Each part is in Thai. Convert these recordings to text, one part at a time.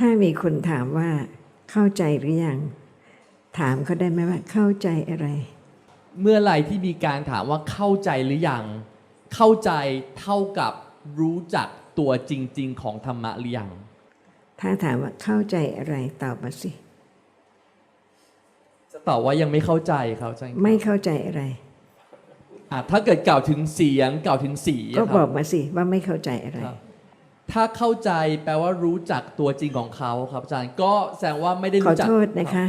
ถ้ามีคนถามว่าเข้าใจหรือยัง ถามเขาได้ไหมว่าเข้าใจอะไร เมื่อไหร่ที่มีการถามว่าเข้าใจหรือยัง เข้าใจเท่ากับรู้จักตัวจริง ๆ ของธรรมะหรือยัง ถ้าถามว่าเข้าใจอะไรตอบมาสิจะตอบว่ายังไม่เข้าใจครับอาจารย์ครับไม่เข้าใจอะไรอะถ้าเกิดกล่าวถึงเสียงกล่าวถึงสีก็อะคบรัอกมาสิว่าไม่เข้าใจอะไร ครับ ถ้าเข้าใจแปลว่ารู้จักตัวจริงของเขาครับอาจารย์ก็แสดงว่าไม่ได้ขอรู้จักโทษนะคะ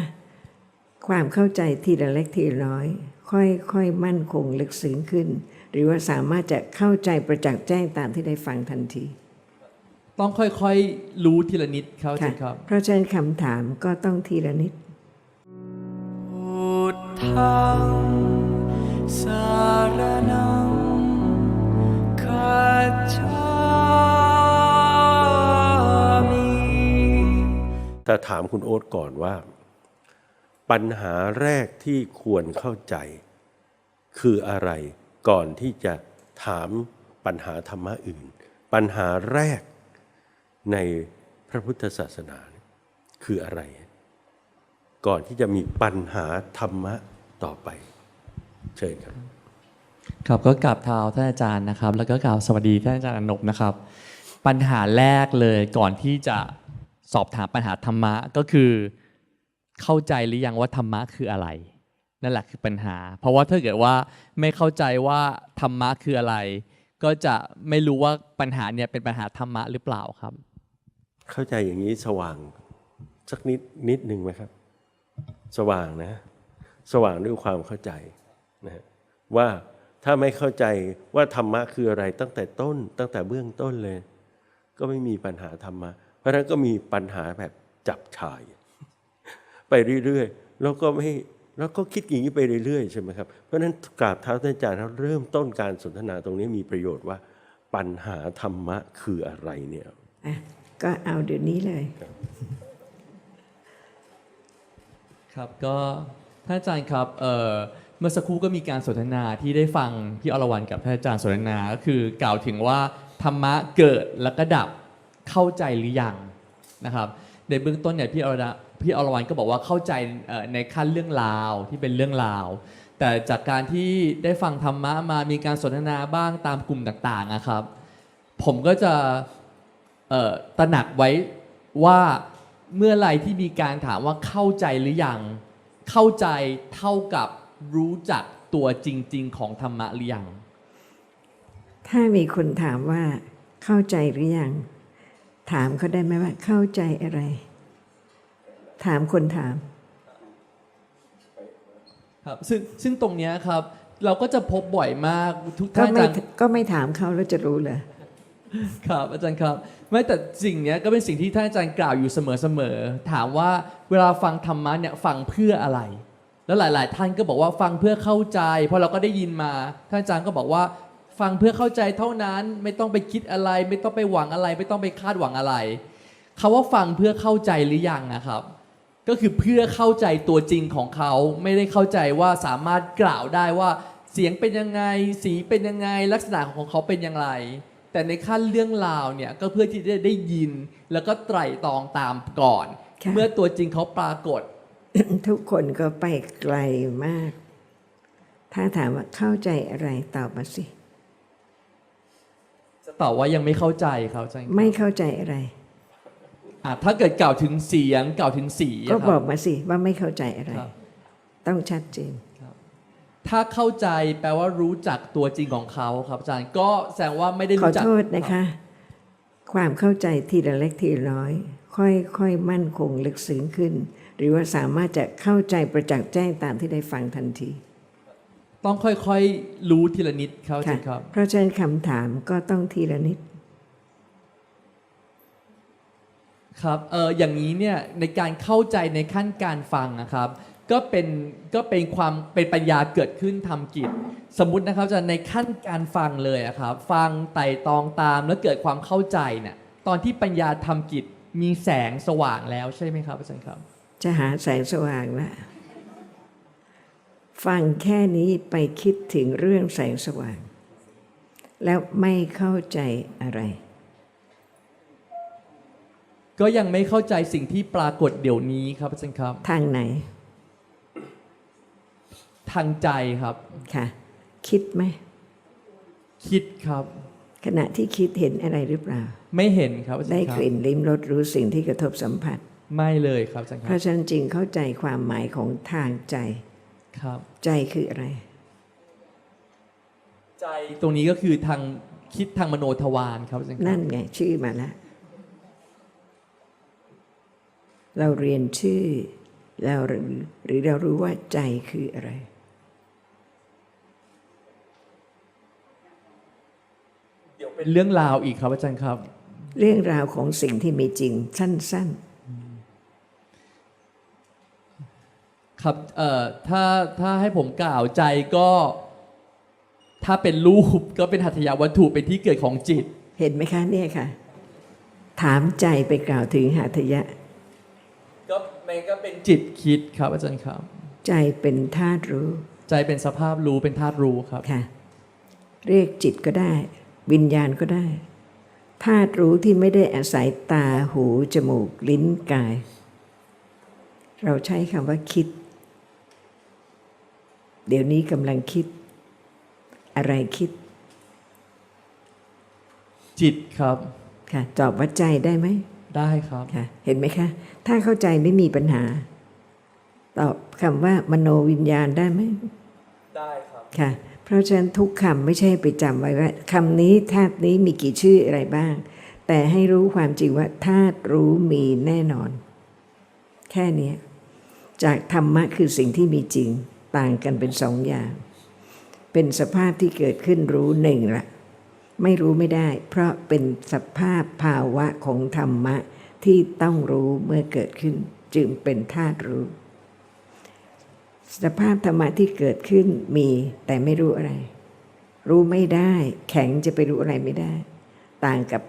ความเข้าใจทีละเล็กทีละน้อย ค่อยๆมั่นคงลึกซึ้งขึ้น หรือว่าสามารถจะเข้าใจประจักษ์แจ้งตามที่ได้ฟังทันทีต้องค่อยๆ รู้ทีละนิดครับอาค่ะจารย์ครับ เพราะฉะนั้นคำถามก็ต้องทีละนิด พุทธังสารนังคัจฉา แต่ถามคุณโอ๊ตก่อนว่า ปัญหาแรกที่ควรเข้าใจ คืออะไรก่อนที่จะถามปัญหาธรรมะอื่น ปัญหาแรกในพระพุทธศาสนาคืออะไร ก่อนที่จะมีปัญหาธรรมะต่อไป เชิญครับครับก็กราบเท้าท่านอาจารย์นะครับ แล้วก็กราบสวัสดีท่านอาจารย์อนบนะครับ ปัญหาแรกเลยก่อนที่จะ สอบถามปัญหาธรรมะก็คือเข้าใจหรือยังว่าธรรมะคืออะไร นั่นแหละคือปัญหา เพราะว่าถ้าเกิดว่าไม่เข้าใจว่าธรรมะคืออะไร ก็จะไม่รู้ว่าปัญหาเนี่ยเป็นปัญหาธรรมะหรือเปล่าครับ เข้าใจอย่างนี้สว่างสักนิดนิดหนึ่งไหมครับ สว่างนะ สว่างด้วยความเข้าใจนะฮะว่าถ้าไม่เข้าใจว่าธรรมะคืออะไรตั้งแต่ต้น ตั้งแต่เบื้องต้นเลย ก็ไม่มีปัญหาธรรมะ เพราะฉะนั้นก็มีปัญหาแบบจับฉ่าย ไปเรื่อยๆแล้วก็ไม่แล้วก็คิดอย่างนี้ไปเรื่อยๆใช่ไหมครับเพราะฉะนั้นกราบเท้าท่านอาจารย์ครับเริ่มต้นการสนทนาตรงนี้มีประโยชน์ว่าปัญหาธรรมะคืออะไรเนี่ยอะก็เอาเดี๋ยวนี้เลย ครับก็ท่านอาจารย์ครับเอ่อเมื่อสักครู่ก็มีการสนทนาที่ได้ฟังพี่อรวรรณกับท่านอาจารย์สนทนาก็คือกล่าวถึงว่าธรรมะเกิดแล้วก็ดับ เข้าใจหรือยังนะครับในเบื้องต้นเนี่ยพี่อรวรรณพี่อรวรรณก็บอกว่าเข้าใจในขั้นเรื่องราวที่เป็นเรื่องราว แต่จากการที่ได้ฟังธรรมะมามีการสนทนาบ้างตามกลุ่มต่างๆนะครับ ผมก็จะตระหนักไว้ว่าเมื่อไรที่มีการถามว่าเข้าใจหรือยัง เข้าใจเท่ากับรู้จักตัวจริง ๆ ของธรรมะหรือยัง ถ้ามีคนถามว่าเข้าใจหรือยัง ถามเขาได้ไหมว่า เข้าใจอะไร ถามคนถาม ครับซึ่งซึ่งตรงเนี้ยครับ เราก็จะพบบ่อยมากทุกก็ท่านอาไม่จารย์ ก็ไม่ถามเขาแล้วจะรู้เหรอ ครับอาจารย์ครับไม่แต่สิ่งเนี้ยก็เป็นสิ่งที่ท่านอาจารย์กล่าวอยู่เสมอๆถามว่าเวลาฟังธรรมะเนี่ยฟังเพื่ออะไร แล้วหลาย ๆ ท่านก็บอกว่าฟังเพื่อเข้าใจ เพราะเราก็ได้ยินมาท่านอาจารย์ก็บอกว่า ฟังเพื่อเข้าใจเท่านั้นไม่ต้องไปคิดอะไร ไม่ต้องไปหวังอะไร ไม่ต้องไปคาดหวังอะไรคำว่าฟังเพื่อเข้าใจหรือยังนะครับ ก็คือเพื่อเข้าใจตัวจริงของเขา ไม่ได้เข้าใจว่าสามารถกล่าวได้ว่า เสียงเป็นยังไง สีเป็นยังไง ลักษณะของเขาเป็นอย่างไร แต่ในขั้นเรื่องราวเนี่ยก็เพื่อที่จะได้ยิน แล้วก็ไตร่ตรองตามก่อน ค่ะ เมื่อตัวจริงเขาปรากฏ ทุกคนก็ไปไกลมาก ถ้าถามว่าเข้าใจอะไรตอบมาสิ จะตอบว่ายังไม่เข้าใจครับอาจารย์ครับไม่เข้าใจอะไร อะถ้าเกิดกล่าวถึงเสียงกล่าวถึงสีก็อะครับบอกมาสิว่าไม่เข้าใจอะไร ครับ ต้องชัดเจน ถ้าเข้าใจแปลว่ารู้จักตัวจริงของเขาครับอาจารย์ก็แสดงว่าไม่ได้ขอรู้จักโทษนะคะ ความเข้าใจทีละเล็กทีละน้อย ค่อยๆมั่นคงลึกซึ้งขึ้น หรือว่าสามารถจะเข้าใจประจักษ์แจ้งตามที่ได้ฟังทันที ต้องค่อยๆ รู้ทีละนิดครับอาจาค่ะรย์ครับ เพราะฉะนั้นคำถามก็ต้องทีละนิด ครับเอออย่างนี้เนี่ยในการเข้าใจในขั้นการฟังนะครับ ก็เป็นก็เป็นความเป็นปัญญาเกิดขึ้นทำกิจ สมมุตินะครับอาจะในขั้นการฟังเลยอะครับ ฟังไต่ตองตามแล้วเกิดความเข้าใจเนี่ยตอนที่ปัญญาทำกิจมีแสงสว่างแล้วใช่ไหมครับอาจารย์ครับ จะหาแสงสว่างละ ฟังแค่นี้ไปคิดถึงเรื่องแสงสว่าง แล้วไม่เข้าใจอะไร ก็ยังไม่เข้าใจสิ่งที่ปรากฏเดี๋ยวนี้ครับอาจารย์ครับ ทางไหน ทางใจครับ ค่ะ คิดไหม คิดครับ ขณะที่คิดเห็นอะไรหรือเปล่า ไม่เห็นครับอาจารได้ย์คกรับลิ่นลิ้มรสรู้สิ่งที่กระทบสัมผัส ไม่เลยครับอาจารย์คเพรับราะฉะนั้นจริงเข้าใจความหมายของทางใจ ครับ ใจคืออะไร ใจตรงนี้ก็คือทางคิดทางมโนทวารครับอาจารย์ครับนั่นไงชื่อมาแล้วเราเรียนชื่อเราหรือหรือเรารู้ว่าใจคืออะไร เดี๋ยวเป็นเรื่องราวอีกครับอาจารย์ครับ เรื่องราวของสิ่งที่มีจริงสั้น ครับเอ่อถ้าถ้าให้ผมกล่าวใจก็ ถ้าเป็นรูปก็เป็นหัตถยาวัตถุเป็นที่เกิดของจิตๆเห็นไหมคะเนี่ยค่ะ ถามใจไปกล่าวถึงหัตถยะ ก็มันก็เป็นจิตคิดครับอาจารย์ครับ ใจเป็นธาตุรู้ใจเป็นสภาพรู้เป็นธาตุรู้ครับ ค่ะ เรียกจิตก็ได้ วิญญาณก็ได้ธาตุรู้ที่ไม่ได้อาศัยตาหู จมูก ลิ้นกาย เราใช้คำว่าคิด เดี๋ยวนี้กำลังคิด อะไรคิด จิตครับ ค่ะตอบว่าใจได้ไหมได้ครับ ค่ะ เห็นไหมคะ ถ้าเข้าใจไม่มีปัญหา ตอบคำว่ามโนวิญญาณได้ไหมได้ครับค่ะ เพราะฉะนั้นทุกคำไม่ใช่ไปจำไว้ว่าคำนี้ธาตุนี้มีกี่ชื่ออะไรบ้าง แต่ให้รู้ความจริงว่าธาตุรู้มีแน่นอน แค่เนี้ยจากธรรมะคือสิ่งที่มีจริง ต่างกันเป็นสองอย่าง เป็นสภาพที่เกิดขึ้นรู้หนึ่งละไม่รู้ไม่ได้ เพราะเป็นสภาพภาวะของธรรมะที่ต้องรู้เมื่อเกิดขึ้น จึงเป็นธาตุรู้ สภาพธรรมะที่เกิดขึ้นมีแต่ไม่รู้อะไร รู้ไม่ได้ แข็งจะไปรู้อะไรไม่ได้ ต่างกับ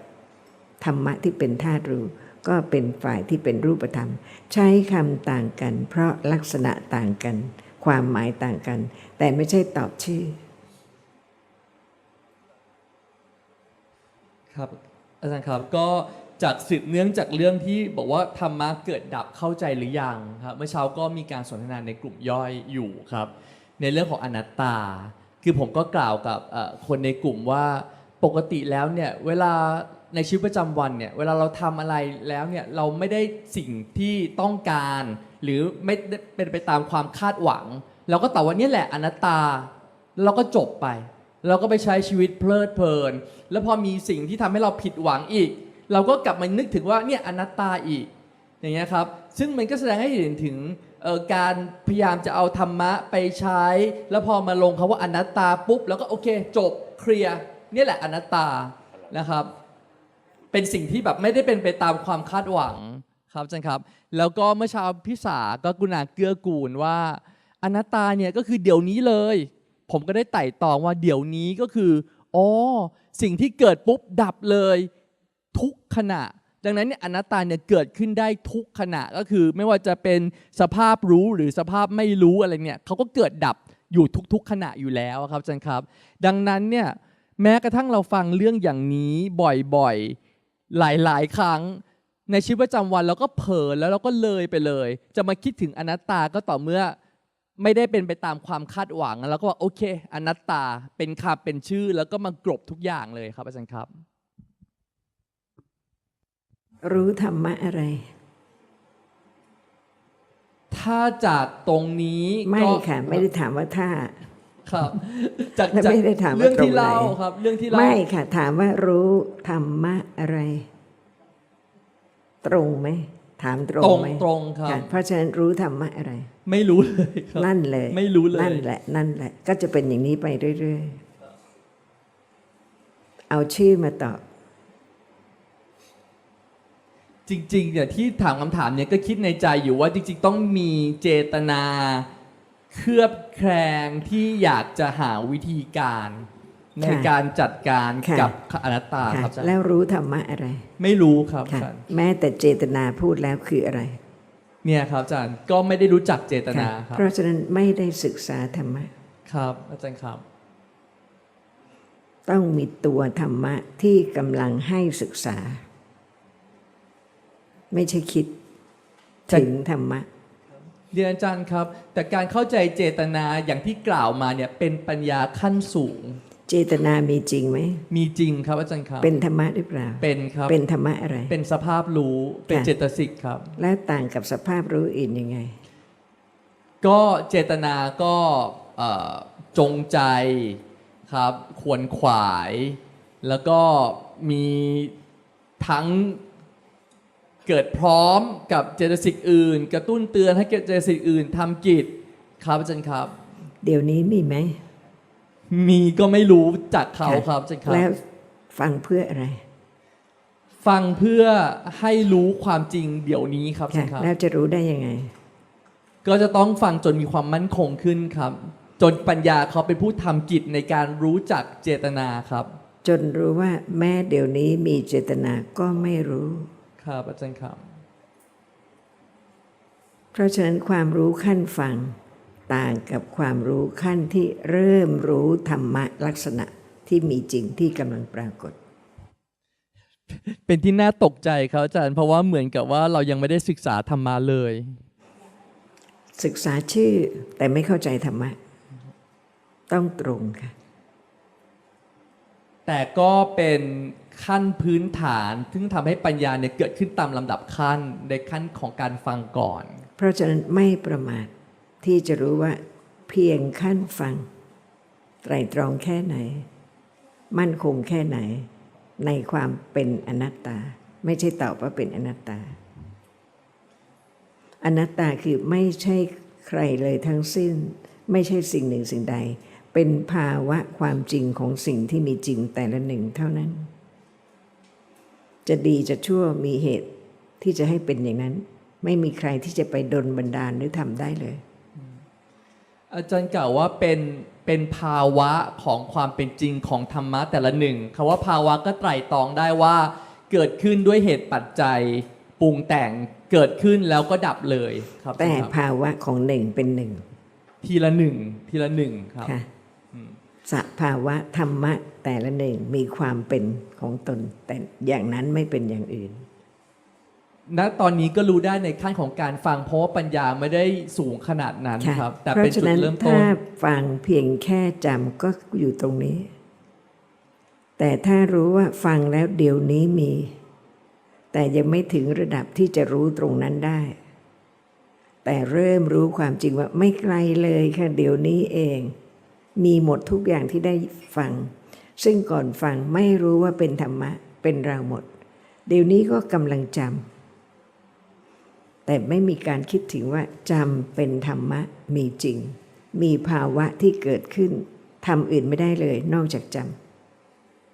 ธรรมะที่เป็นธาตุรู้ ก็เป็นฝ่ายที่เป็นรูปธรรม ใช้คำต่างกัน เพราะลักษณะต่างกัน ความหมายต่างกัน แต่ไม่ใช่ตอบชื่อ ครับ อาจารย์ครับก็จากสืบเนื่องจากเรื่องที่บอกว่าธรรมะเกิดดับเข้าใจหรือยังครับเมื่อเช้าก็มีการสนทนาในกลุ่มย่อยอยู่ครับ ในเรื่องของอนัตตา คือผมก็กล่าวกับคนในกลุ่มว่าปกติแล้วเนี่ยเวลาในชีวิตประจำวันเนี่ยเวลาเราทำอะไรแล้วเนี่ยเราไม่ได้สิ่งที่ต้องการ หรือไม่เป็นไปตามความคาดหวัง เราก็ตอบว่านี่แหละอนัตตาแล้วเราก็จบไป เราก็ไปใช้ชีวิตเพลิดเพลิน แล้วพอมีสิ่งที่ทำให้เราผิดหวังอีก เราก็กลับมานึกถึงว่าเนี่ยอนัตตาอีกอย่างเงี้ยครับ ซึ่งมันก็แสดงให้เห็นถึงการพยายามจะเอาธรรมะไปใช้ แล้วพอมาลงคาว่าอนัตตาปุ๊บแล้วก็โอเค จบเคลียร์เนี่ยแหละอนัตตานะครับ เป็นสิ่งที่แบบไม่ได้เป็นไปตามความคาดหวัง ครับอาจารย์ครับ แล้วก็เมื่อเช้าพิสาก็กุณาเกื้อกูลว่าอนัตตาเนี่ยก็คือเดี๋ยวนี้เลย ผมก็ได้ไต่ตองว่าเดี๋ยวนี้ก็คืออ๋อสิ่งที่เกิดปุ๊บดับเลย ทุกขณะ ดังนั้นเนี่ยอนัตตาเนี่ยเกิดขึ้นได้ทุกขณะก็คือไม่ว่าจะเป็นสภาพรู้หรือสภาพไม่รู้อะไรเนี่ยเขาก็เกิดดับอยู่ทุกๆขณะอยู่แล้วครับอาจารย์ครับ ดังนั้นเนี่ยแม้กระทั่งเราฟังเรื่องอย่างนี้บ่อยๆ หลายๆ ครั้ง ในชีวิตประจำวันเราก็เผลอแล้วเราก็เลยไปเลย จะมาคิดถึงอนัตตาก็ต่อเมื่อไม่ได้เป็นไปตามความคาดหวังแล้วก็ว่าโอเค อนัตตาเป็นคำเป็นชื่อแล้วก็มากรบทุกอย่างเลยครับอาจารย์ครับ รู้ธรรมะอะไร ถ้าจากตรงนี้ไม่ก็ค่ะ ไม่ได้ถามว่าถ้า ครับ จากและจากไม่ได้ถามว่าเรื่องที่ตรงไหน เล่าครับ เรื่องที่เล่า ไม่ค่ะ ถามว่ารู้ธรรมะอะไร ตรงไหมถามตรงตรงไหมตรงครับค่ะเพราะฉะนั้นรู้ธรรมะอะไร ไม่รู้เลยครับนั่นเลย ไม่รู้เลยนั่นแหละ นั่นแหละ ก็จะเป็นอย่างนี้ไปเรื่อยๆเอาชื่อมาตอบ จริงๆเนี่ยที่ถามคำถามเนี่ยก็คิดในใจอยู่ว่าจริง ๆ ต้องมีเจตนา เคลือบแคลงที่อยากจะหาวิธีการ ในค่ะการจัดการค่ะ กับอนัตตาค่ะครับอาจารย์แล้วรู้ธรรมะอะไรไม่รู้ครับค่ะอาจารย์แม้แต่เจตนาพูดแล้วคืออะไรเนี่ยครับอาจารย์ก็ไม่ได้รู้จักเจตนาค่ะครับเพราะฉะนั้นไม่ได้ศึกษาธรรมะ ครับ อาจารย์ครับ ต้องมีตัวธรรมะที่กำลังให้ศึกษา ไม่ใช่คิดจะถึงธรรมะ เรียนอาจารย์ครับ แต่การเข้าใจเจตนาอย่างที่กล่าวมาเนี่ยเป็นปัญญาขั้นสูง เจตนามีจริงไหม มีจริงครับอาจารย์ครับ เป็นธรรมะหรือเปล่า เป็นครับ เป็นธรรมะอะไร เป็นสภาพรู้ เป็นค่ะเจตสิกครับ แล้วต่างกับสภาพรู้อื่นยังไง ก็เจตนาก็เอ่อจงใจครับขวนขวาย แล้วก็มีทั้งเกิดพร้อมกับเจตสิกอื่น กระตุ้นเตือนให้เจตสิกอื่นทำกิจครับอาจารย์ครับ เดี๋ยวนี้มีไหม มีก็ไม่รู้จากเขาค่ะครับอาจารย์ครับแล้วฟังเพื่ออะไร ฟังเพื่อให้รู้ความจริงเดี๋ยวนี้ครับอาค่ะจารย์ครับแล้วจะรู้ได้ยังไง ก็จะต้องฟังจนมีความมั่นคงขึ้นครับ จนปัญญาเขาเป็นผู้ทำกิจในการรู้จักเจตนาครับ จนรู้ว่าแม้เดี๋ยวนี้มีเจตนาก็ไม่รู้ครับอาจารย์ครับ เพราะฉะนั้นความรู้ขั้นฟัง ต่างกับความรู้ขั้นที่เริ่มรู้ธรรมะลักษณะที่มีจริงที่กำลังปรากฏ เป็นที่น่าตกใจครับอาจารย์เพราะว่าเหมือนกับว่าเรายังไม่ได้ศึกษาธรรมะเลย ศึกษาชื่อแต่ไม่เข้าใจธรรมะ ต้องตรงค่ะ แต่ก็เป็นขั้นพื้นฐาน ซึ่งทำให้ปัญญาเนี่ยเกิดขึ้นตามลำดับขั้นในขั้นของการฟังก่อน เพราะฉะนั้นไม่ประมาท ที่จะรู้ว่าเพียงขั้นฟัง ไตรตรองแค่ไหน มั่นคงแค่ไหน ในความเป็นอนัตตา ไม่ใช่ตอบว่าเป็นอนัตตา อนัตตาคือไม่ใช่ใครเลยทั้งสิ้น ไม่ใช่สิ่งหนึ่งสิ่งใด เป็นภาวะความจริงของสิ่งที่มีจริงแต่ละหนึ่งเท่านั้น จะดีจะชั่วมีเหตุที่จะให้เป็นอย่างนั้น ไม่มีใครที่จะไปดลบันดาลหรือทำได้เลย อาจารย์กล่าวว่าเป็นเป็นภาวะของความเป็นจริงของธรรมะแต่ละหนึ่งคำว่าภาวะก็ไตร่ตรองได้ว่าเกิดขึ้นด้วยเหตุปัจจัยปรุงแต่งเกิดขึ้นแล้วก็ดับเลยครับแต่อาจารย์ครับภาวะของหนึ่งเป็นหนึ่งทีละหนึ่งทีละหนึ่งครับค่ะสภาวะธรรมะแต่ละหนึ่งมีความเป็นของตน แต่อย่างนั้นไม่เป็นอย่างอื่น ณตอนนี้ก็รู้ได้ในขั้นของการฟังเพราะว่าปัญญาไม่ได้สูงขนาดนั้นค่ะครับ แต่เพราะเป็นฉะจุดนั้นเริ่มต้ถ้านฟังเพียงแค่จำก็อยู่ตรงนี้ แต่ถ้ารู้ว่าฟังแล้วเดี๋ยวนี้มี แต่ยังไม่ถึงระดับที่จะรู้ตรงนั้นได้ แต่เริ่มรู้ความจริงว่าไม่ไกลเลยค่ะเดี๋ยวนี้เอง มีหมดทุกอย่างที่ได้ฟัง ซึ่งก่อนฟังไม่รู้ว่าเป็นธรรมะเป็นเราหมด เดี๋ยวนี้ก็กำลังจำ แต่ไม่มีการคิดถึงว่าจำเป็นธรรมะมีจริง มีภาวะที่เกิดขึ้นทำอื่นไม่ได้เลยนอกจากจ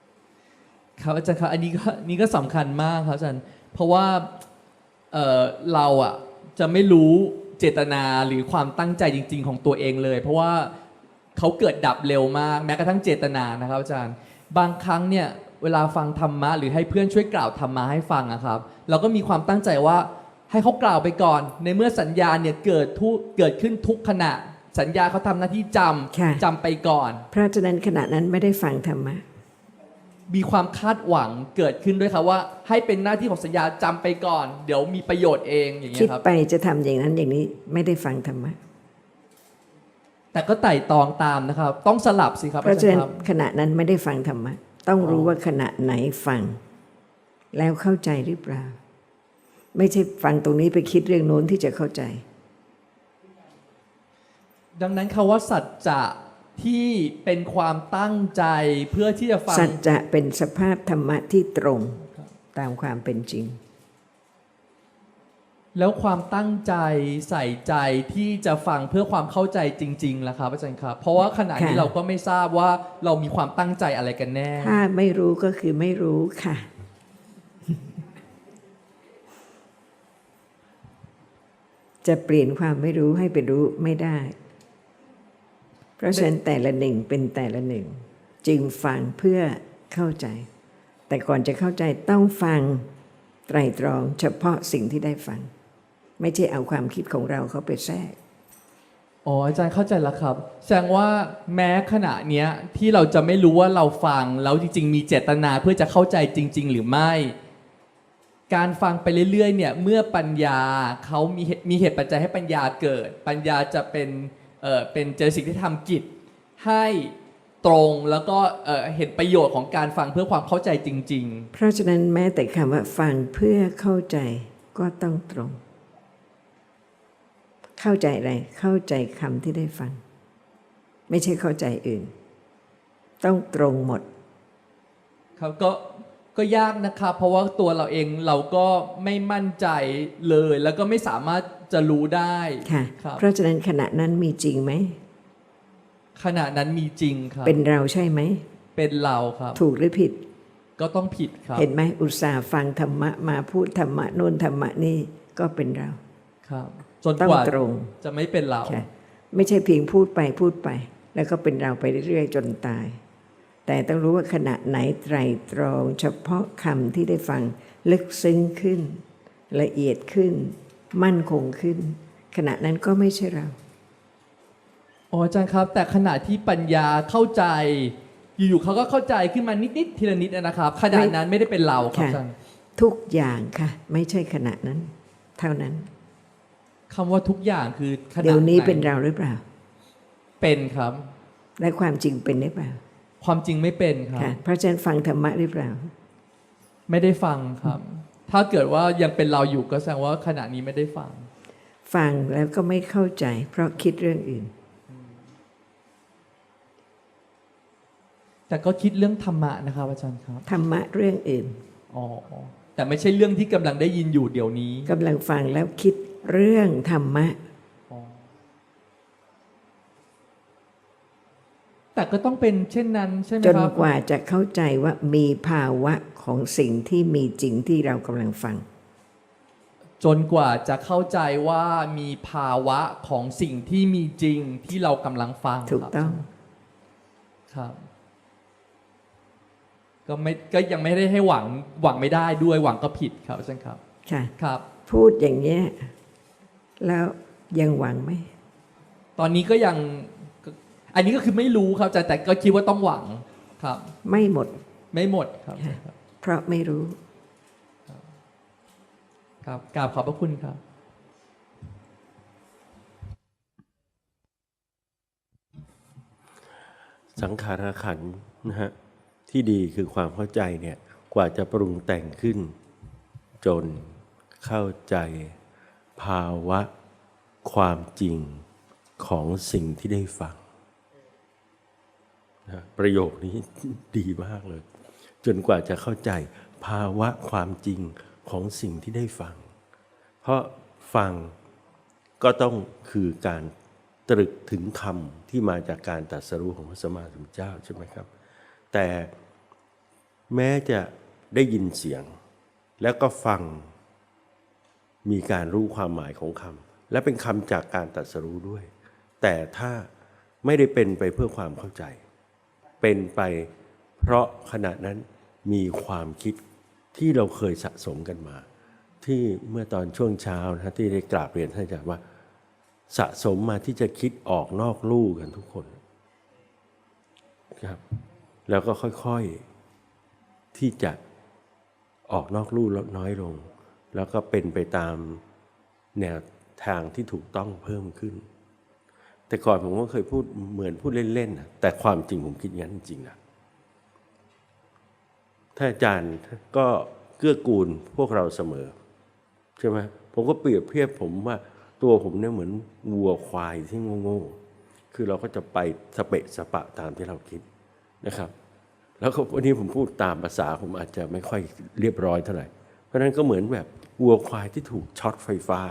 ำครับอาจารย์ครับอันนี้ก็นี่ก็สำคัญมากครับอาจารย์เพราะว่าเเราอะจะไม่รู้เจตนาหรือความตั้งใจจริง ๆ ของตัวเองเลย เพราะว่าเขาเกิดดับเร็วมาก แม้กระทั่งเจตนานะครับอาจารย์บางครั้งเนี่ยเวลาฟังธรรมะหรือให้เพื่อนช่วยกล่าวธรรมะให้ฟังอะครับ เราก็มีความตั้งใจว่า ให้เขากล่าวไปก่อน ในเมื่อสัญญาเนี่ยเกิดทุกเกิดขึ้นทุกขณะ สัญญาเขาทำหน้าที่จค่ะำจำไปก่อนำเพราะฉะนั้นขณะนั้นไม่ได้ฟังธรรมะ มีความคาดหวังเกิดขึ้นด้วยครับว่า ให้เป็นหน้าที่ของสัญญาจำไปก่อน เดี๋ยวมีประโยชน์เองอย่างเงี้คิดยครับ ไปจะทำอย่างนั้นอย่างนี้ไม่ได้ฟังธรรมะ แต่ก็ไต่ตองตามนะครับ ต้องสลับสิครับเพราะอาฉะจารนั้นย์ครับขณะนั้นไม่ได้ฟังธรรมะ ต้องรู้ว่าขณะไหนฟัง แล้วเข้าใจหรือเปล่า ไม่ใช่ฟังตรงนี้ไปคิดเรื่องโน้นที่จะเข้าใจ ดังนั้นคำว่าสัจจะที่เป็นความตั้งใจเพื่อที่จะฟัง สัจจะเป็นสภาพธรรมะที่ตรงตามความเป็นจริง แล้วความตั้งใจใส่ใจที่จะฟังเพื่อความเข้าใจจริงๆล่ะครับอาจารย์ครับ เพราะว่าขณะนี้ค่ะเราก็ไม่ทราบว่าเรามีความตั้งใจอะไรกันแน่ ถ้าไม่รู้ก็คือไม่รู้ค่ะ จะเปลี่ยนความไม่รู้ให้เป็นรู้ไม่ได้ เพราะฉะนั้นแต่ละหนึ่งเป็นแต่ละหนึ่ง จึงฟังเพื่อเข้าใจ แต่ก่อนจะเข้าใจต้องฟังไตรตรองเฉพาะสิ่งที่ได้ฟัง ไม่ใช่เอาความคิดของเราเข้าไปแทรกอ๋ออาจารย์เข้าใจแล้วครับ แสดงว่าแม้ขณะเนี้ยที่เราจะไม่รู้ว่าเราฟังแล้วจริง ๆ มีเจตนาเพื่อจะเข้าใจจริง ๆ หรือไม่ การฟังไปเรื่อยๆเนี่ยเมื่อปัญญาเขามีเหตุมีเหตุปัจจัยให้ปัญญาเกิด ปัญญาจะเป็นเอ่อเป็นเจอสิ่งที่ทำกิจให้ตรงแล้วก็เอ่อเห็นประโยชน์ของการฟังเพื่อความเข้าใจจริง เพราะฉะนั้นแม้แต่คำว่าฟังเพื่อเข้าใจก็ต้องตรง เข้าใจอะไรเข้าใจคำที่ได้ฟัง ไม่ใช่เข้าใจอื่น ต้องตรงหมด ๆ ครับก็ ก็ยากนะครับเพราะว่าตัวเราเองเราก็ไม่มั่นใจเลย แล้วก็ไม่สามารถจะรู้ได้ค่ะ ครับเพราะฉะนั้นขณะนั้นมีจริงไหม ขณะนั้นมีจริงครับเป็นเราใช่ไหม เป็นเราครับ ถูกหรือผิด ก็ต้องผิดครับเห็นไหมอุตส่าห์ฟังธรรมะมาพูดธรรมะโน่นธรรมะนี่ก็เป็นเรา ครับจนต้องกว่าตรง จะไม่เป็นเรา ค่ะ ไม่ใช่เพียงพูดไปพูดไป แล้วก็เป็นเราไปเรื่อยๆ จนตาย แต่ต้องรู้ว่าขณะไหนไตรตรองเฉพาะคำที่ได้ฟังลึกซึ้งขึ้น ละเอียดขึ้น มั่นคงขึ้น ขณะนั้นก็ไม่ใช่เราอ๋ออาจารย์ครับ แต่ขณะที่ปัญญาเข้าใจ อยู่ๆเขาก็เข้าใจขึ้นมานิดๆทีละนิดนะครับขณะนั้นไม่ได้เป็นเราครับค่ะอาจารย์ทุกอย่างค่ะ ไม่ใช่ขณะนั้น เท่านั้นคำว่าทุกอย่างคือขณะเดี๋ยวนี้ไหเป็นเราหรือเปล่า เป็นครับ และความจริงเป็นหรือเปล่า ความจริงไม่เป็นครับ ค่ะเพราะฉะนั้นฟังธรรมะหรือเปล่า ไม่ได้ฟังครับ ถ้าเกิดว่ายังเป็นเราอยู่ก็แสดงว่าขณะนี้ไม่ได้ฟัง ฟังแล้วก็ไม่เข้าใจ เพราะคิดเรื่องอื่น แต่ก็คิดเรื่องธรรมะนะครับอาจารย์ครับธรรมะเรื่องอื่นอ๋อแต่ไม่ใช่เรื่องที่กำลังได้ยินอยู่เดี๋ยวนี้ กำลังฟังแล้วคิดเรื่องธรรมะ อ๋อ แต่ก็ต้องเป็นเช่นนั้นใช่ไหมจนครับกว่าจะเข้าใจว่ามีภาวะของสิ่งที่มีจริงที่เรากำลังฟัง จนกว่าจะเข้าใจว่ามีภาวะของสิ่งที่มีจริงที่เรากำลังฟังถูกต้องครับก็ไม่ก็ยังไม่ได้ให้หวังหวังไม่ได้ด้วยหวังก็ผิดครับอาจารย์ครับค่ะครับ พูดอย่างเงี้ยแล้วยังหวังไหมตอนนี้ก็ยัง อันนี้ก็คือไม่รู้ครับอาจารย์แต่ก็คิดว่าต้องหวังครับ ไม่หมด ไม่หมดครับอาจารย์ครับ เพราะไม่รู้ ครับกราบขอบพระคุณครับ สังขารขันธ์นะฮะที่ดีคือความเข้าใจเนี่ยกว่าจะปรุงแต่งขึ้น จนเข้าใจ ภาวะความจริงของสิ่งที่ได้ฟัง นะประโยคนี้ดีมากเลย จนกว่าจะเข้าใจภาวะความจริงของสิ่งที่ได้ฟัง เพราะฟังก็ต้องคือการตรึกถึงคำที่มาจากการตรัสรู้ของพระสัมมาสัมพุทธเจ้าใช่ไหมครับ แต่แม้จะได้ยินเสียง แล้วก็ฟังมีการรู้ความหมายของคำและเป็นคำจากการตรัสรู้ด้วย แต่ถ้าไม่ได้เป็นไปเพื่อความเข้าใจ เป็นไป เพราะขณะนั้นมีความคิดที่เราเคยสะสมกันมา ที่เมื่อตอนช่วงเช้านะที่ได้กราบเรียนท่านอาจารย์ว่า สะสมมาที่จะคิดออกนอกลู่กันทุกคนครับแล้วก็ค่อยๆที่จะออกนอกลู่ลดน้อยลง แล้วก็เป็นไปตามแนวทางที่ถูกต้องเพิ่มขึ้น แต่ก่อนผมก็เคยพูดเหมือนพูดเล่นๆนะแต่ความจริงผมคิดอย่างนั้นจริงนะท่านอาจารย์ก็เกื้อกูลพวกเราเสมอ ใช่ไหมผมก็เปรียบเทียบผมว่าตัวผมเนี่ยเหมือนวัวควายที่โง่ๆคือเราก็จะไปสเปะสปะตามที่เราคิดนะครับ แล้วก็วันนี้ผมพูดตามภาษาผมอาจจะไม่ค่อยเรียบร้อยเท่าไหร่ เพราะนั้นก็เหมือนแบบวัวควายที่ถูกช็อตไฟฟ้า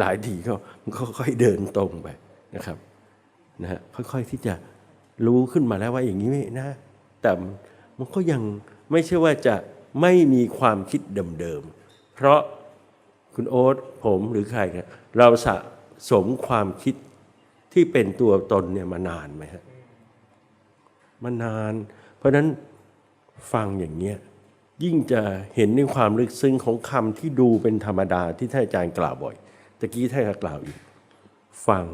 หลายๆทีก็มันก็ค่อยเดินตรงไปนะครับ นะฮะค่อยๆที่จะรู้ขึ้นมาแล้วว่าอย่างนี้ไม่นะ แต่มันก็ยังไม่ใช่ว่าจะไม่มีความคิดเดิมๆ เพราะคุณโอ๊ตผมหรือใครเนี่ยเราสะสมความคิดที่เป็นตัวตนเนี่ยมานานไหมฮะมานาน เพราะฉะนั้นฟังอย่างเนี้ยยิ่งจะเห็นในความลึกซึ้งของคำที่ดูเป็นธรรมดาที่ท่านอาจารย์กล่าวบ่อยตะกี้ท่านก็กล่าวอีก ฟัง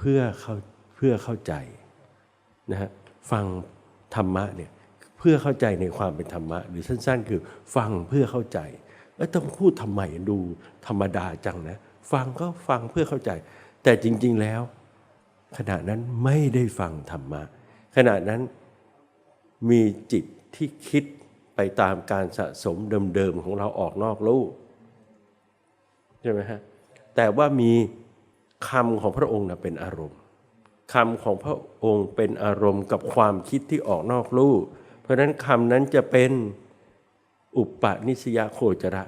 เพื่อเข้าเพื่อเข้าใจนะฮะฟังธรรมะเนี่ยเพื่อเข้าใจในความเป็นธรรมะ หรือสั้นๆ คือฟังเพื่อเข้าใจเอ้ต้องพูดทำไมดูธรรมดาจังนะ ฟังก็ฟังเพื่อเข้าใจ แต่จริง ๆแล้ว ขณะนั้นไม่ได้ฟังธรรมะขณะนั้นมีจิตที่คิดไปตามการสะสมเดิมๆของเราออกนอกลู่ใช่ไหมฮะแต่ว่ามี คำของพระองค์นะเป็นอารมณ์คำของพระองค์เป็นอารมณ์กับความคิดที่ออกนอกลู่เพราะฉะนั้นคำนั้นจะเป็นอุปนิสยโคจระ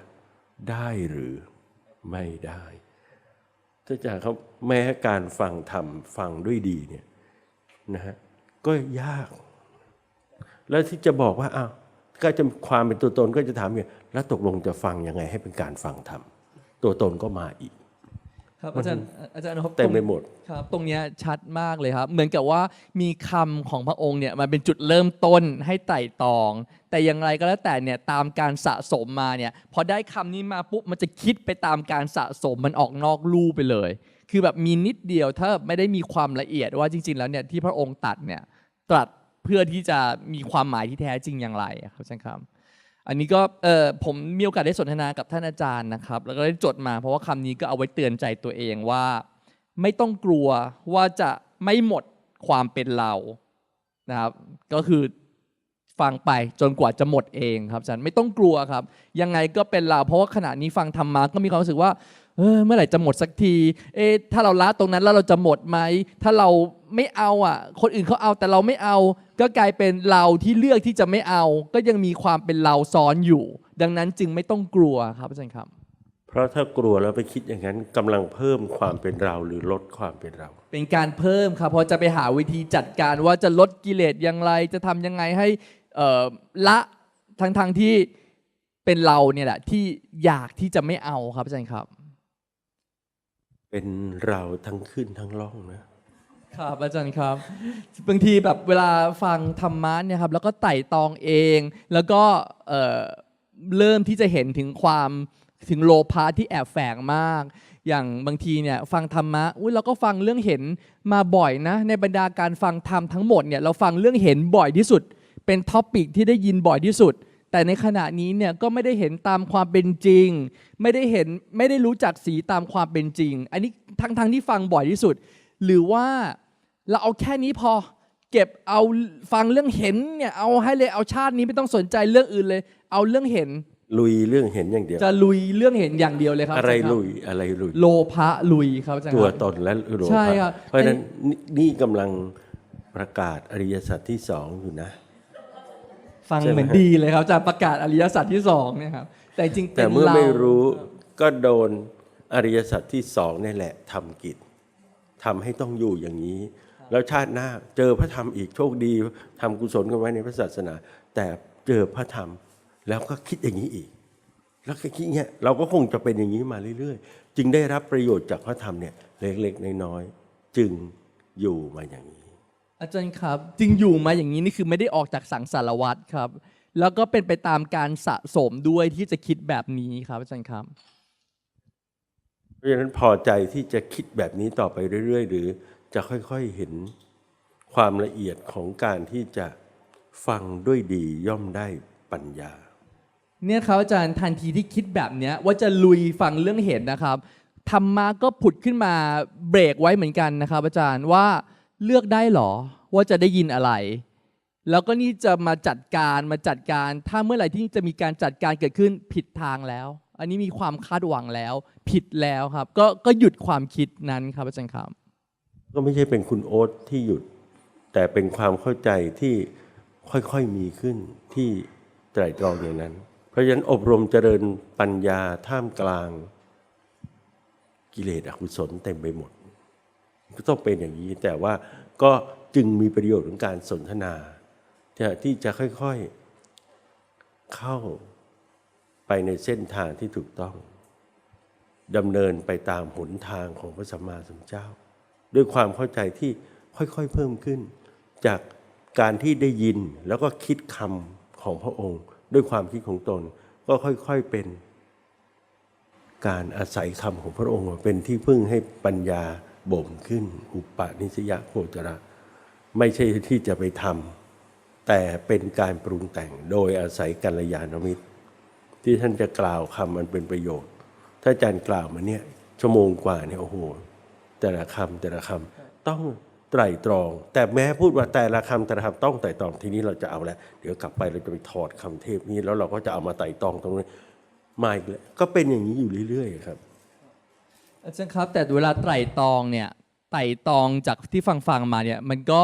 ได้หรือไม่ได้ถ้าจะเขาแม้การฟังธรรมฟังด้วยดีเนี่ยนะฮะก็ยาก แล้วที่จะบอกว่าอ้าวก็จะความเป็นตัวตนก็จะถามอย่างแล้วตกลงจะฟังยังไงให้เป็นการฟังธรรมตัวตนก็มาอีก ครับอาจารย์อาจารย์ครับเต็มไปตรงหมดครับตรงเนี้ยชัดมากเลยครับ เหมือนกับว่ามีคำของพระองค์เนี่ยมันเป็นจุดเริ่มต้นให้ไต่ตอง แต่อย่างไรก็แล้วแต่เนี่ยตามการสะสมมาเนี่ยพอได้คำนี้มาปุ๊บมันจะคิดไปตามการสะสมมันออกนอกลู่ไปเลย คือแบบมีนิดเดียวถ้าไม่ได้มีความละเอียดว่าจริง ๆ แล้วเนี่ยที่พระองค์ตัดเนี่ยตรัสเพื่อที่จะมีความหมายที่แท้จริงอย่างไรอะครับอาจารย์ครับ อันนี้ก็เออผมมีโอกาสได้สนทนากับท่านอาจารย์นะครับ แล้วก็ได้จดมาเพราะว่าคำนี้ก็เอาไว้เตือนใจตัวเองว่า ไม่ต้องกลัวว่าจะไม่หมดความเป็นเรานะครับ ก็คือฟังไปจนกว่าจะหมดเองครับอาจารย์ไม่ต้องกลัวครับ ยังไงก็เป็นเราเพราะว่าขณะนี้ฟังธรรมะก็มีความรู้สึกว่า เออเมื่อไหร่จะหมดสักที เอ๊ะถ้าเราละตรงนั้นแล้วเราจะหมดไหม ถ้าเราไม่เอาอะ คนอื่นเขาเอาแต่เราไม่เอา ก็กลายเป็นเราที่เลือกที่จะไม่เอา ก็ยังมีความเป็นเราซ้อนอยู่ ดังนั้นจึงไม่ต้องกลัวครับอาจารย์ครับ เพราะถ้ากลัวแล้วไปคิดอย่างนั้นกำลังเพิ่มความเป็นเราหรือลดความเป็นเรา เป็นการเพิ่มครับเพราะจะไปหาวิธีจัดการว่าจะลดกิเลสอย่างไร จะทำยังไงให้เอ่อละทั้งทงๆที่เป็นเราเนี่ยแหละที่อยากที่จะไม่เอาครับอาจารย์ครับ เป็นเราทั้งขึ้นทั้งล่องนะ ครับอาจารย์ครับ บางทีแบบเวลาฟังธรรมะเนี่ยครับ แล้วก็ไต่ตองเอง แล้วก็เอ่อเริ่มที่จะเห็นถึงความถึงโลภะที่แอบแฝงมาก อย่างบางทีเนี่ยฟังธรรมะอุ้ยเราก็ฟังเรื่องเห็นมาบ่อยนะ ในบรรดาการฟังธรรมทั้งหมดเนี่ยเราฟังเรื่องเห็นบ่อยที่สุด เป็นท็อปิกที่ได้ยินบ่อยที่สุด แต่ในขณะนี้เนี่ยก็ไม่ได้เห็นตามความเป็นจริง ไม่ได้เห็นไม่ได้รู้จักสีตามความเป็นจริง อันนี้ทั้งทั้งที่ฟังบ่อยที่สุด หรือว่าเราเอาแค่นี้พอเก็บเอาฟังเรื่องเห็นเนี่ยเอาให้เลยเอาชาตินี้ไม่ต้องสนใจเรื่องอื่นเลย เอาเรื่องเห็น ลุยเรื่องเห็นอย่างเดียว จะลุยเรื่องเห็นอย่างเดียวเลยครับอะไราจาย์คบลุยอะไรลุย โลภะลุยครับอาจารย์ตัวครับตนและโลภะใช่ครับเพราะฉะนั้นนี่นี่กำลังประกาศอริยสัจที่สองอยู่นะ ฟังใช่ไหมเหมือนดีเลยครับอาจารย์ประกาศอริยสัจที่สองเนี่ยครับแต่จริงๆแต่ป็นเมื่อราไม่รู้ก็โดนอริยสัจที่สองนี่แหละทำกิจทำให้ต้องอยู่อย่างนี้ แล้วชาติหน้าเจอพระธรรมอีกโชคดีทำกุศลกันไว้ในพระศาสนา แต่เจอพระธรรมแล้วก็คิดอย่างนี้อีก แล้วก็คิดเงี้ยเราก็คงจะเป็นอย่างนี้มาเรื่อยๆ จึงได้รับประโยชน์จากพระธรรมเนี่ยเล็กๆน้อยๆจึงอยู่มาอย่างนี้ อาจารย์ครับจึงอยู่มาอย่างนี้นี่คือไม่ได้ออกจากสังสารวัตรครับ แล้วก็เป็นไปตามการสะสมด้วยที่จะคิดแบบนี้ครับอาจารย์ครับเพราะฉะนั้นพอใจที่จะคิดแบบนี้ต่อไปเรื่อย ๆ หรือจะค่อยๆเห็นความละเอียดของการที่จะฟังด้วยดีย่อมได้ปัญญา เนี่ยครับอาจารย์ทันทีที่คิดแบบเนี้ยว่าจะลุยฟังเรื่องเห็นนะครับธรรมะก็ผุดขึ้นมาเบรกไว้เหมือนกันนะครับ อาจารย์ว่า เลือกได้หรอว่าจะได้ยินอะไร แล้วก็นี่จะมาจัดการมาจัดการ ถ้าเมื่อไหร่ที่จะมีการจัดการเกิดขึ้นผิดทางแล้ว อันนี้มีความคาดหวังแล้ว ผิดแล้วครับ ก็ก็หยุดความคิดนั้นครับอาจารย์ครับ ก็ไม่ใช่เป็นคุณโอ๊ตที่หยุด แต่เป็นความเข้าใจที่ค่อยๆมีขึ้นที่ไตรตรองอย่างนั้น เพราะฉะนั้นอบรมเจริญปัญญาท่ามกลาง กิเลสอกุศลเต็มไปหมด ก็ต้องเป็นอย่างนี้ แต่ว่าก็จึงมีประโยชน์ของการสนทนาที่จะค่อยๆเข้าไปในเส้นทางที่ถูกต้องดำเนินไปตามหนทางของพระสัมมาสัมพุทธเจ้า ด้วยความเข้าใจที่ค่อยๆเพิ่มขึ้น จากการที่ได้ยินแล้วก็คิดคำของพระองค์ ด้วยความคิดของตนก็ค่อยๆเป็นการอาศัยคำของพระองค์เป็นที่พึ่งให้ปัญญา บ่มขึ้น อุปนิสยโคจระ ไม่ใช่ที่จะไปทำแต่เป็นการปรุงแต่งโดยอาศัยกัลยาณมิตร ที่ท่านจะกล่าวคำมันเป็นประโยชน์ ถ้าอาจารย์กล่าวมาเนี่ยชั่วโมงกว่าเนี่ยโอ้โห แต่ละคำแต่ละคำต้องไตร่ตรอง แต่แม้พูดว่าแต่ละคำแต่ละคำต้องไตร่ตรองทีนี้เราจะเอาแล้วเดี๋ยวกลับไปเราจะไปถอดคำเทพนี้แล้วเราก็จะเอามาไตร่ตรองตรงนี้มาอีกแล้วก็เป็นอย่างนี้อยู่เรื่อยๆครับ อาจารย์ครับ แต่เวลาไตร่ตรองเนี่ยไตร่ตรองจากที่ฟังฟังมาเนี่ยมันก็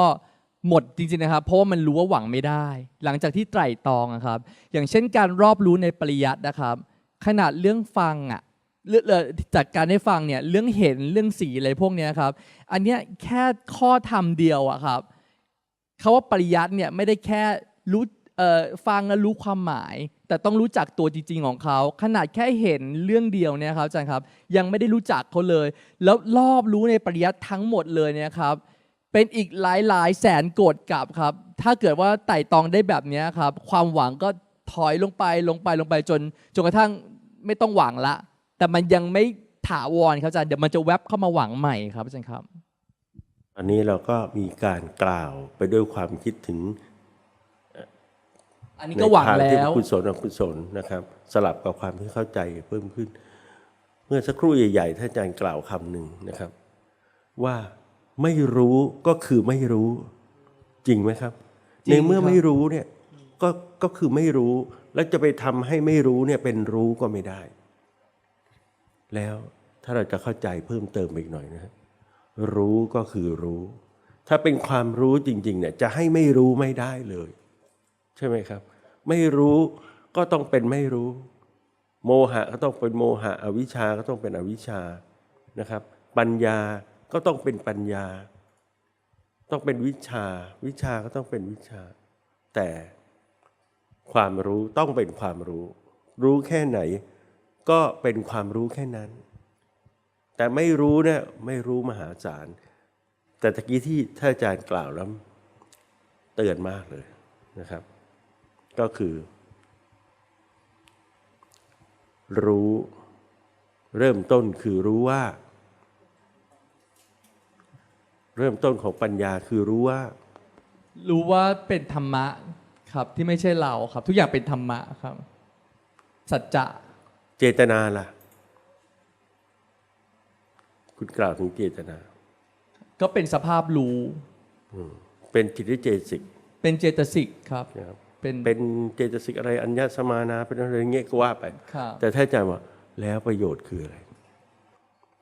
หมดจริงๆนะครับ เพราะว่ามันรู้ว่าหวังไม่ได้ หลังจากที่ไตร่ตรองอะครับ อย่างเช่นการรอบรู้ในปริยัตินะครับ ขนาดเรื่องฟังอะเรื่องจากการได้ฟังเนี่ยเรื่องเห็นเรื่องสีอะไรพวกนี้ครับ อันเนี้ยแค่ข้อธรรมเดียวอะครับเขาว่าปริยัติเนี่ยไม่ได้แค่รู้ ฟังแล้วรู้ความหมาย แต่ต้องรู้จักตัวจริง ๆ ของเขา ขนาดแค่เห็นเรื่องเดียวเนี่ยครับอาจารย์ครับ ยังไม่ได้รู้จักเขาเลย แล้วรอบรู้ในปริยัติทั้งหมดเลยเนี่ยครับ เป็นอีกหลายหลายๆแสนโกดกลับครับ ถ้าเกิดว่าไต่ตองได้แบบนี้ครับ ความหวังก็ถอยลงไปลงไปลงไปจนจนกระทั่งไม่ต้องหวังละ แต่มันยังไม่ถาวรครับอาจารย์เดี๋ยวมันจะแวบเข้ามาหวังใหม่ครับอาจารย์ครับ อันนี้เราก็มีการกล่าวไปด้วยความคิดถึง อันนี้ก็หวังในทาที่แล้วเป็นกุศลอกุศลนะครับ สลับกับความที่เข้าใจเพิ่มขึ้น เมื่อสักครู่ใหญ่ๆท่านอาจารย์กล่าวคำหนึ่งนะครับ ว่าไม่รู้ก็คือไม่รู้ จริงไหมครับ จริในงเมื่อไม่รู้เนี่ยก็ก็คือไม่รู้ แล้วจะไปทำให้ไม่รู้เนี่ยเป็นรู้ก็ไม่ได้ แล้วถ้าเราจะเข้าใจเพิ่มเติมอีกหน่อยนะฮะรู้ก็คือรู้ ถ้าเป็นความรู้จริง ๆ เนี่ย จะให้ไม่รู้ไม่ได้เลย ใช่ไหมครับ ไม่รู้ก็ต้องเป็นไม่รู้ โมหะก็ต้องเป็นโมหะ อวิชาก็ต้องเป็นอวิชชานะครับ ปัญญาก็ต้องเป็นปัญญา ต้องเป็นวิชา วิชาก็ต้องเป็นวิชา แต่ความรู้ต้องเป็นความรู้ รู้แค่ไหน ก็เป็นความรู้แค่นั้น แต่ไม่รู้เนี่ยไม่รู้มหาศาลแต่ตะกี้ที่ท่านอาจารย์กล่าวแล้วเตือนมากเลยนะครับ ก็คือ รู้ เริ่มต้นคือรู้ว่า เริ่มต้นของปัญญาคือรู้ว่า รู้ว่าเป็นธรรมะครับที่ไม่ใช่เราครับ ทุกอย่างเป็นธรรมะครับ สัจจะเจตนาล่ะ คุณกล่าวถึงเจตนา ก็เป็นสภาพรู้ เป็นจิตเจตสิก เป็นเจตสิกครับนะครับ เป็นเป็นเจตสิกอะไรอัญญสมานาเป็นอะไรเงี้ยก็ว่าไป ครับแต่ถ้าอาจารย์ว่าแล้วประโยชน์คืออะไร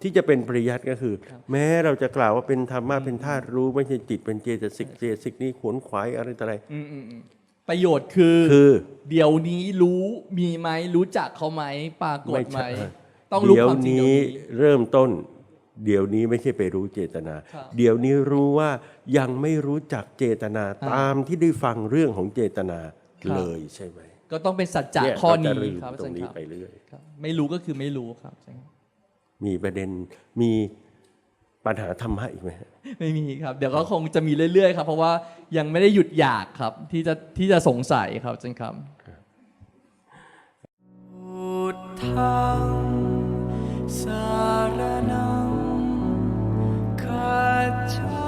ที่จะเป็นปริยัติก็คือ แม้เราจะกล่าวว่าเป็นธรรมะเป็นธาตุรู้ไม่ใช่จิตเป็นเจตสิกเจตสิกนี่ขวนขวายอะไรต่ออะไร อืมอืมอืมประโยชน์คือ คือเดี๋ยวนี้รู้มีไหมรู้จักเขาไหมปรากฏไม่ไหม ใช่ต้องรู้เดี๋ยวความจริงนี้เดี๋ยวนี้ เริ่มต้น เดี๋ยวนี้ไม่ใช่ไปรู้เจตนาครับเดี๋ยวนี้รู้ว่ายังไม่รู้จักเจตนาอ่าตามที่ได้ฟังเรื่องของเจตนาครับเลยใช่ไหมก็ต้องเป็นสัจจะเนี่ยข้อเราจะนี้ลืมครับอาตรจารงย์นี้ครับไปเรื่อยครับไม่รู้ก็คือไม่รู้ครับอาจารย์ครับ มีประเด็นมีปัญหาธรรมะอีกไหมฮะไม่มีครับ เดี๋ยวก็คงจะมีเรื่อยๆ ครับ เพราะว่ายังไม่ได้หยุดอยากครับ ที่จะที่จะสงสัยครับอาจารย์ครับพุทธัง আচ্ছা।